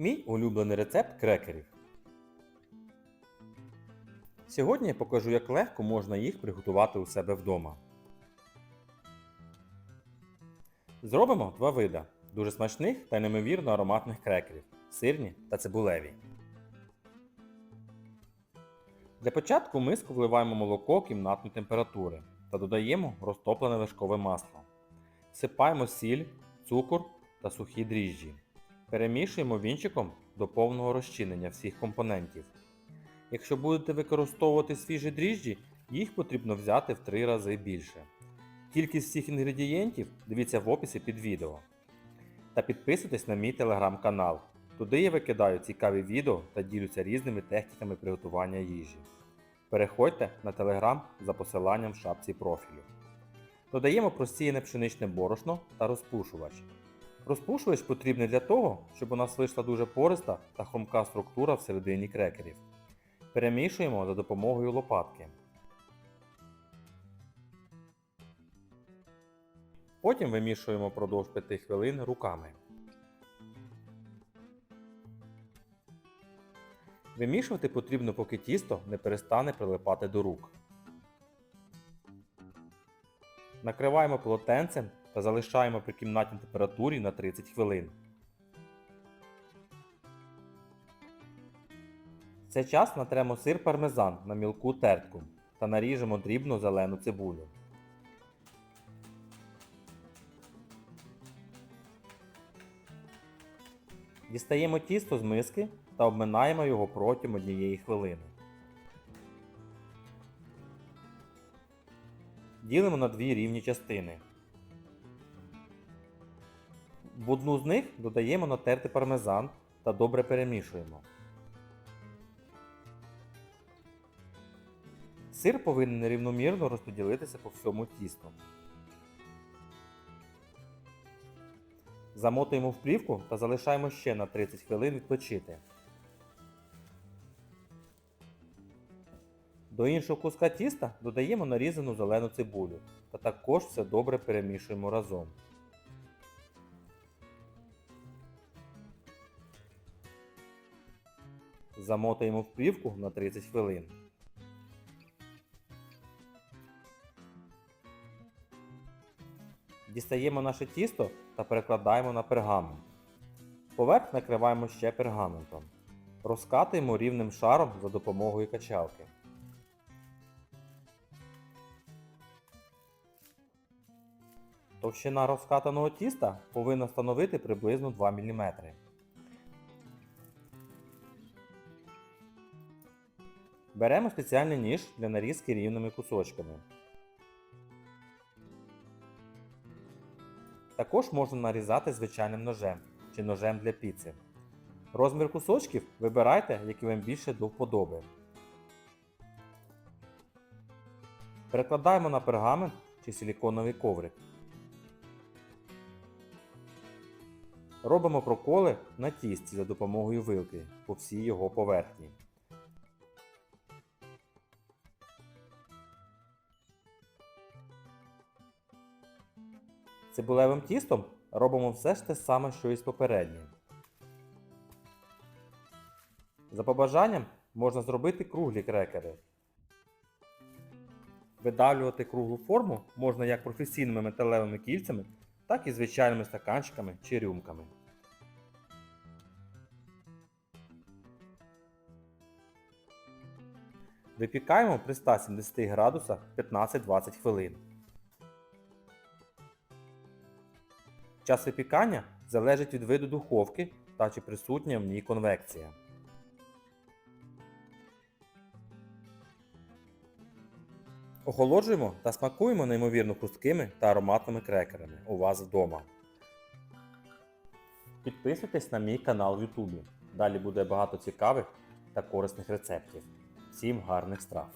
Мій улюблений рецепт крекерів. Сьогодні я покажу, як легко можна їх приготувати у себе вдома. Зробимо два вида дуже смачних та неймовірно ароматних крекерів сирні та цибулеві. Для початку в миску вливаємо молоко кімнатної температури та додаємо розтоплене вершкове масло. Всипаємо сіль, цукор та сухі дріжджі. Перемішуємо вінчиком до повного розчинення всіх компонентів. Якщо будете використовувати свіжі дріжджі, їх потрібно взяти в 3 рази більше. Кількість всіх інгредієнтів дивіться в описі під відео. Та підписуйтесь на мій телеграм-канал. Туди я викидаю цікаві відео та ділюся різними техніками приготування їжі. Переходьте на телеграм за посиланням в шапці профілю. Додаємо просіяне пшеничне борошно та розпушувач. Розпушувач потрібний для того, щоб у нас вийшла дуже пориста та хрумка структура всередині крекерів. Перемішуємо за допомогою лопатки. Потім вимішуємо впродовж 5 хвилин руками. Вимішувати потрібно, поки тісто не перестане прилипати до рук. Накриваємо полотенцем та залишаємо при кімнатній температурі на 30 хвилин. В цей час натремо сир пармезан на мілку тертку та наріжемо дрібну зелену цибулю. Дістаємо тісто з миски та обминаємо його протягом однієї хвилини. Ділимо на дві рівні частини. В одну з них додаємо натертий пармезан та добре перемішуємо. Сир повинен рівномірно розподілитися по всьому тісту. Замотуємо в плівку та залишаємо ще на 30 хвилин відпочити. До іншого куска тіста додаємо нарізану зелену цибулю та також все добре перемішуємо разом. Замотуємо в плівку на 30 хвилин. Дістаємо наше тісто та перекладаємо на пергамент. Поверх накриваємо ще пергаментом. Розкатуємо рівним шаром за допомогою качалки. Товщина розкатаного тіста повинна становити приблизно 2 мм. Беремо спеціальний ніж для нарізки рівними кусочками. Також можна нарізати звичайним ножем чи ножем для піци. Розмір кусочків вибирайте, який вам більше до вподоби. Перекладаємо на пергамент чи силіконовий коврик. Робимо проколи на тісті за допомогою вилки по всій його поверхні. Цибулевим тістом робимо все ж те саме, що і з попереднім. За побажанням можна зробити круглі крекери. Видавлювати круглу форму можна як професійними металевими кільцями, так і звичайними стаканчиками чи рюмками. Випікаємо при 170 градусах 15-20 хвилин. Час випікання залежить від виду духовки та чи присутня в ній конвекція. Охолоджуємо та смакуємо неймовірно хрусткими та ароматними крекерами у вас вдома. Підписуйтесь на мій канал в Ютубі. Далі буде багато цікавих та корисних рецептів. Всім гарних страв!